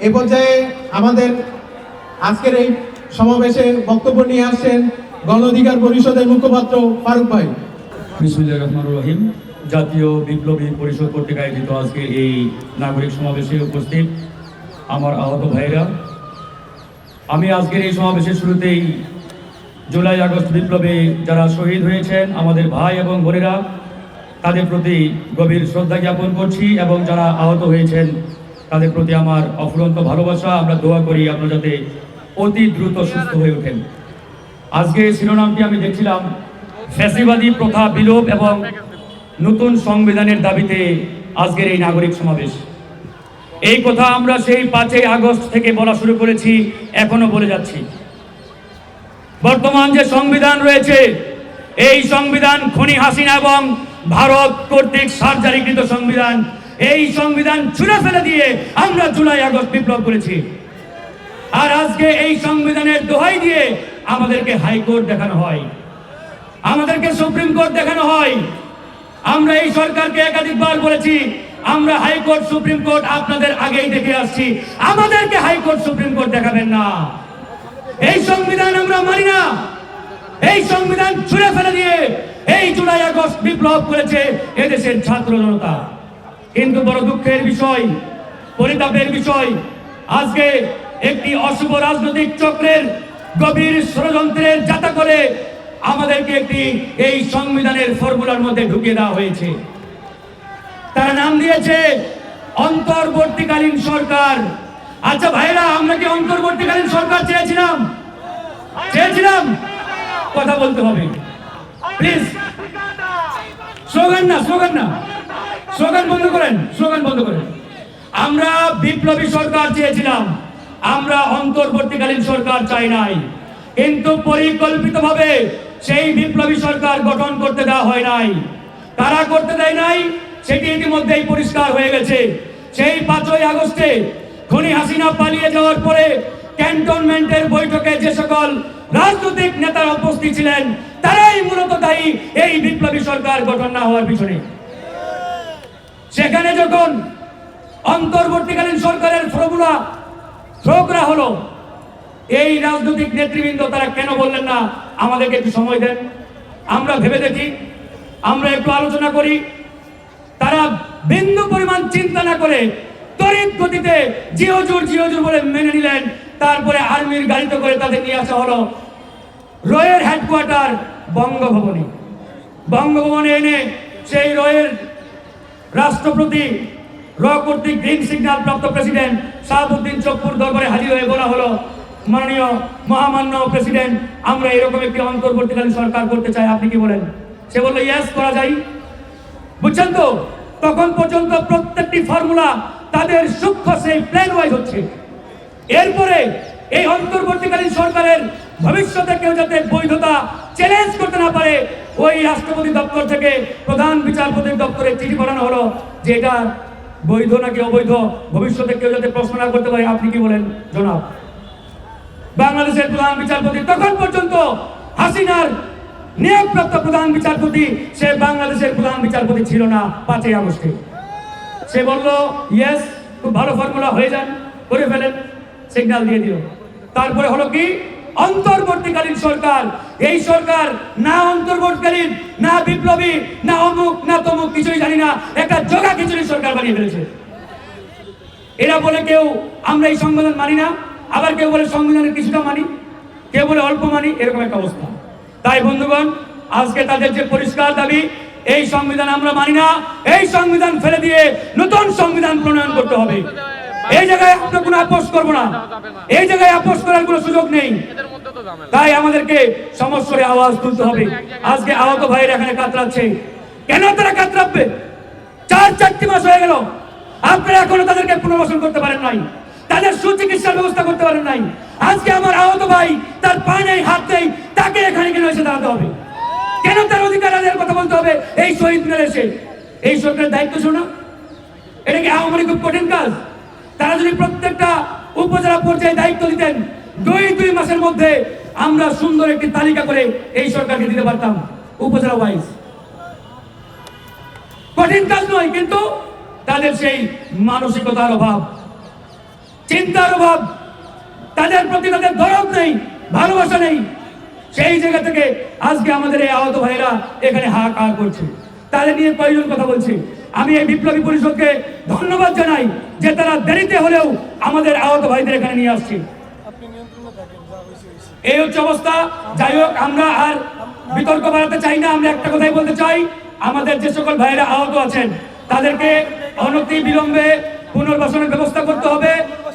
এ পর্যায়ে আমাদের আজকের এই সমাবেশে বক্তব্য নিয়ে আসছেন গণ অধিকার পরিষদের মুখপাত্র ফারুক ভাই। বিসমুল্লাহ রহমান রহিম। জাতীয় বিপ্লবী পরিষদ কর্তৃক আয়োজিত আজকে এই নাগরিক সমাবেশে উপস্থিত আমার আহত ভাইরা। আমি আজকের এই সমাবেশের শুরুতেই জুলাই আগস্ট বিপ্লবে যারা শহীদ হয়েছেন, আমাদের ভাই এবং বোনেরা, তাদের প্রতি গভীর শ্রদ্ধা জ্ঞাপন করছি এবং যারা আহত হয়েছেন তাদের প্রতি আমার অফুরন্ত ভালোবাসা। আমরা দোয়া করি আপনারা যাতে অতি দ্রুত সুস্থ হয়ে ওঠেন। আজকে শিরোনামটি আমি দেখছিলাম, ফ্যাসিবাদী প্রথা বিলোপ এবং নতুন সংবিধানের দাবিতে আজকের এই নাগরিক সমাবেশ। এই কথা আমরা সেই পাঁচই আগস্ট থেকে বলা শুরু করেছি এখনও বলে যাচ্ছি। বর্তমান যে সংবিধান রয়েছে, এই সংবিধান খনি হাসিনা এবং ভারত কর্তৃক সার্জারিকৃত সংবিধান এই সংবিধান ছুঁড়ে ফেলে দিয়ে আমরা জুলাই আগস্ট বিপ্লব করেছি। আর আজকে এই সংবিধানের দোহাই দিয়ে আমাদেরকে হাইকোর্ট দেখানো হয়। আমাদেরকে সুপ্রিম কোর্ট দেখানো হয়। আমরা এই সরকারকে একাধিকবার বলেছি, আমরা হাইকোর্ট, সুপ্রিম কোর্ট আপনাদের আগেই দেখে আসছি। আমাদেরকে হাইকোর্ট, সুপ্রিম কোর্ট দেখাবেন না। এই সংবিধান আমরা মানি না। এই সংবিধান ছুঁড়ে ফেলে দিয়ে এই জুলাই আগস্ট বিপ্লব করেছে এদেশের ছাত্র জনতা। কিন্তু বড় দুঃখের বিষয়, পরিতাপের বিষয়, আজকে একটি অশুভ রাজনৈতিক চক্রের গভীর ষড়যন্ত্রের যাতা করে আমাদেরকে একটি এই সংবিধানের ফর্মুলার মধ্যে ঢুকিয়ে দেওয়া হয়েছে। তারা নাম দিয়েছে, অন্তর্বর্তীকালীন সরকার। আচ্ছা ভাইরা আমরা কি অন্তর্বর্তীকালীন সরকার চেয়েছিলাম? চেয়েছিলাম? কথা বলতে হবে। প্লিজ স্লোগান না স্লোগান না। স্লোগান বন্ধ করেন, স্লোগান বন্ধ করেন। আমরা বিপ্লবী সরকার চেয়েছিলাম, আমরা অন্তর্বর্তীকালীন সরকার চাই নাই। কিন্তু পরিকল্পিতভাবে সেই বিপ্লবী সরকার গঠন করতে দেওয়া হয় নাই। তারা করতে দেয় নাই, সেটি ইতিমধ্যেই পরিষ্কার হয়ে গেছে। সেই পাঁচই আগস্টে খনি হাসিনা পালিয়ে যাওয়ার পরে ক্যান্টনমেন্টের বৈঠকে যে সকল রাজনৈতিক নেতারা উপস্থিত ছিলেন, তারাই মূলত দায়ী এই বিপ্লবী সরকার গঠন না হওয়ার পিছনে। সেখানে যখন অন্তর্বর্তীকালীন সরকারের ফর্মুলা থ্রো হলো, এই রাজনৈতিক নেতৃবৃন্দ তারা কেন বললেন না, আমাদেরকে একটু সময় দেন। আমরা ভেবে দেখি, আমরা একটু আলোচনা করি। তারা বিন্দু পরিমাণ চিন্তা না করে তড়িৎ গতিতে জিওজুর জিওজুর বলে মেনে নিলেন। তারপরে আর্মির গাড়িতে করে তাদের নিয়ে আসা হলো রয়ের হেডকোয়ার্টার বঙ্গভবনে। বঙ্গভবনে এনে সেই রয়ের রাষ্ট্রপতি র কর্তৃক গ্রিন সিগন্যাল প্রাপ্ত প্রেসিডেন্ট শাহাবুদ্দিন চপ্পুর দরবারে হাজির হয়ে বলা হলো, মাননীয় মহামান্য প্রেসিডেন্ট আমরা এরকম একটি অন্তর্বর্তীকালীন সরকার করতে চাই। আপনি কি বলেন? সে বলল ইয়েস করা যায়। বুঝছেন তো? তখন পর্যন্ত প্রত্যেকটি ফর্মুলা তাদের সূক্ষ্ম সেই প্ল্যান ওয়াইজ হচ্ছে। এরপরে এই অন্তর্বর্তীকালীন সরকারের ভবিষ্যতে কেউ যাতে বৈধতা চ্যালেঞ্জ করতে না পারে, ওই রাষ্ট্রপতি দপ্তর থেকে প্রধান বিচারপতির দপ্তরে চিঠি পাঠানো হলো যে এটা বৈধ নাকি অবৈধ, ভবিষ্যতে কেউ যাতে প্রশ্ন না করতে পারে, আপনি কি বলেন? জনাব, বাংলাদেশের প্রধান বিচারপতি তখন পর্যন্ত হাসিনার নিয়োগপ্রাপ্ত প্রধান বিচারপতি, সে বাংলাদেশের প্রধান বিচারপতি ছিল না পাঁচই আগস্টে। সে বলল ইয়েস খুব ভালো ফর্মুলা হয়ে যান, করে ফেলেন। সিগন্যাল দিয়ে দিল। তারপরে হলো কি? অন্তর্বর্তীকালীন সরকার। এই সরকার না অন্তর্বর্তীকালীন, না বিপ্লবী, না অমুক, না তমুক, কিছুই জানি না। একটা জগা খিচুড়ি সরকার বানিয়ে ফেলেছে। এরা বলে কেউ, আমরা এই সংবিধান মানি না। আবার কেউ বলে, সংবিধানের কিছুটা মানি। কেউ বলে, অল্প মানি। এরকম একটা অবস্থা। তাই বন্ধুগণ, আজকে তাদের যে পরিষ্কার দাবি, এই সংবিধান আমরা মানি না। এই সংবিধান ফেলে দিয়ে নতুন সংবিধান প্রণয়ন করতে হবে। এই জায়গায় আমরা কোনো আপোষ করব না। এই জায়গায় আপোষ করার কোনো সুযোগ নেই। তাই আমাদেরকে সমস্যারে আওয়াজ তুলতে হবে। আজকে আহত ভাইয়ের এখানে কাতরাচ্ছে। কেন তারা কাতরাবে? চার চারটি মাস হয়ে গেল। আপনারা এখনও তাদেরকে পুনর্বাসন করতে পারেন নাই। তাদের সুচিকিৎসার ব্যবস্থা করতে পারেন নাই। আজকে আমার আহত ভাই তার পা নেই হাত নেই তাকে এখানে কেন এসে দাঁড়াতে হবে? কেন তার অধিকার আদায়ের কথা বলতে হবে? এই শহীদ মিনারে এসে। এই সরকারের দায়িত্ব শোনা। এটা কি আওয়ামী খুব কঠিন কাজ? তারা যদি প্রত্যেকটা উপজেলা পর্যায়ে দায়িত্ব দিতেন, দুই দুই মাসের মধ্যে আমরা সুন্দর একটি তালিকা করে এই সরকারকে দিতে পারতাম, উপজেলা ওয়াইজ কঠিন কাজ নয়, কিন্তু তাদের সেই মানসিকতার অভাব, চিন্তার অভাব, তাদের প্রতি তাদের দরদ নেই, ভালোবাসা নেই। সেই জায়গা থেকে আজকে আমাদের এই আহত ভাইরা এখানে হাহাকার করছে। তাদের নিয়ে কয়েকজন কথা বলছি। আমি এই বিপ্লবী পরিষদকে ধন্যবাদ জানাই। যে তারা দেরিতে হলেও আমাদের আহত ভাইদের এখানে নিয়ে আসছি। এই হচ্ছে অবস্থা। যাই হোক, আমরা আর বিতর্ক বাড়াতে চাই না। আমরা একটা কথাই বলতে চাই, আমাদের যে সকল ভাইরা আহত আছেন, তাদেরকে অনতি বিলম্বে পুনর্বাসনের ব্যবস্থা করতে হবে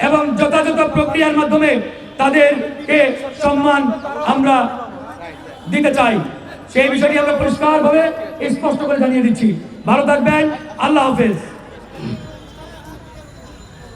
এবং যথাযথ প্রক্রিয়ার মাধ্যমে তাদেরকে সম্মান আমরা দিতে চাই। সেই বিষয়টি আমরা পরিষ্কারভাবে স্পষ্ট করে জানিয়ে দিচ্ছি। ভালো থাকবেন। আল্লাহ হাফেজ।